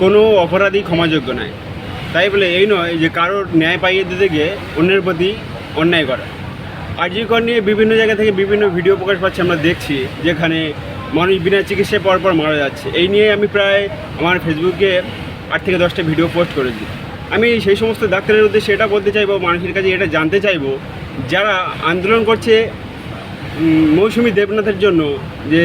কোনো অপরাধী ক্ষমাযোগ্য নয় তাই বলে এই নয় যে কারোর ন্যায় পাইয়ে দিতে গিয়ে অন্যের প্রতি অন্যায় করা। আরজিকর নিয়ে বিভিন্ন জায়গা থেকে বিভিন্ন ভিডিও প্রকাশ পাচ্ছে, আমরা দেখছি, যেখানে মানুষ বিনা চিকিৎসায় পর পর মারা যাচ্ছে। এই নিয়ে আমি প্রায় আমার ফেসবুকে আট থেকে দশটা ভিডিও পোস্ট করেছি। আমি সেই সমস্ত ডাক্তারের উদ্দেশ্যে এটা বলতে চাইব, মানুষের কাছে এটা জানতে চাইব, যারা আন্দোলন করছে মৌসুমী দেবনাথের জন্য যে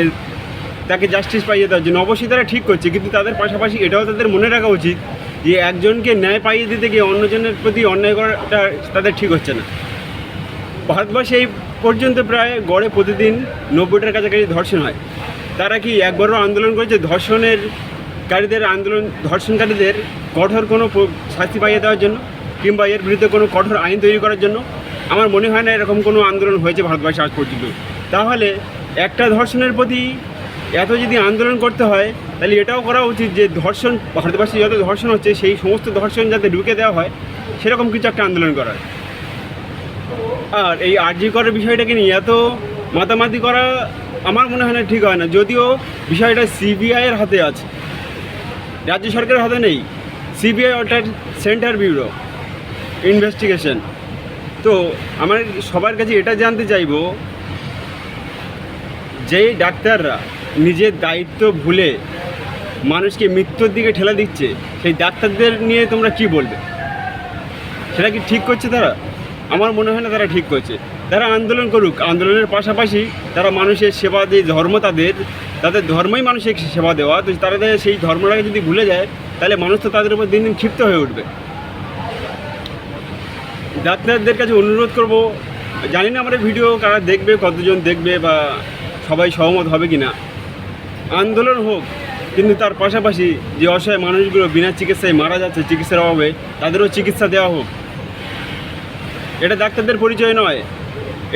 তাকে জাস্টিস পাইয়ে দেওয়ার জন্য। অবশ্যই তারা ঠিক করছে, কিন্তু তাদের পাশাপাশি এটাও তাদের মনে রাখা উচিত যে একজনকে ন্যায় পাইয়ে দিতে গিয়ে অন্যজনের প্রতি অন্যায় করাটা তাদের ঠিক হচ্ছে না। ভারতবর্ষে এই পর্যন্ত প্রায় গড়ে প্রতিদিন নব্বইটার কাছাকাছি ধর্ষণ হয়। তারা কি একবারও আন্দোলন করেছে? ধর্ষণের কারীদের আন্দোলন, ধর্ষণকারীদের কঠোর কোনো শাস্তি পাইয়ে দেওয়ার জন্য কিংবা এর বিরুদ্ধে কোনো কঠোর আইন তৈরি করার জন্য? আমার মনে হয় না এরকম কোনো আন্দোলন হয়েছে ভারতবর্ষে আজ পর্যন্ত। তাহলে একটা ধর্ষণের প্রতি এত যদি আন্দোলন করতে হয়, তাহলে এটাও করা উচিত যে ধর্ষণ ভারতবর্ষে যত ধর্ষণ হচ্ছে, সেই সমস্ত ধর্ষণ যাতে ঢুকে দেওয়া হয়, সেরকম কিছু একটা আন্দোলন করার। আর এই আরজি করার বিষয়টাকে নিয়ে এত মাতামাতি করা আমার মনে হয় না ঠিক হয় না। যদিও বিষয়টা সিবিআইয়ের হাতে আছে, রাজ্য সরকারের হাতে নেই, সিবিআই অর্থাৎ সেন্টার ব্যুরো ইনভেস্টিগেশন তো আমার সবার কাছে এটা জানতে চাইব যেই ডাক্তাররা নিজের দায়িত্ব ভুলে মানুষকে মৃত্যুর দিকে ঠেলা দিচ্ছে, সেই ডাক্তারদের নিয়ে তোমরা কি বলবে? সেটা কি ঠিক করছে তারা? আমার মনে হয় না তারা ঠিক করছে। তারা আন্দোলন করুক, আন্দোলনের পাশাপাশি তারা মানুষের সেবা যে ধর্ম তাদের তাদের ধর্মই মানুষের সেবা দেওয়া। তো তারা সেই ধর্মটাকে যদি ভুলে যায়, তাহলে মানুষ তো তাদের উপর দিন দিন ক্ষিপ্ত হয়ে উঠবে। ডাক্তারদের কাছে অনুরোধ করব, জানি না আমার ভিডিও কারা দেখবে, কতজন দেখবে বা সবাই সহমত হবে কি না আন্দোলন হোক, কিন্তু তার পাশাপাশি যে অসহায় মানুষগুলো বিনা চিকিৎসায় মারা যাচ্ছে, চিকিৎসার অভাবে তাদেরও চিকিৎসা দেওয়া হোক। এটা ডাক্তারদের পরিচয় নয়।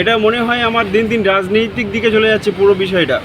এটা মনে হয় আমার দিন দিন রাজনৈতিক দিকে চলে যাচ্ছে পুরো বিষয়টা।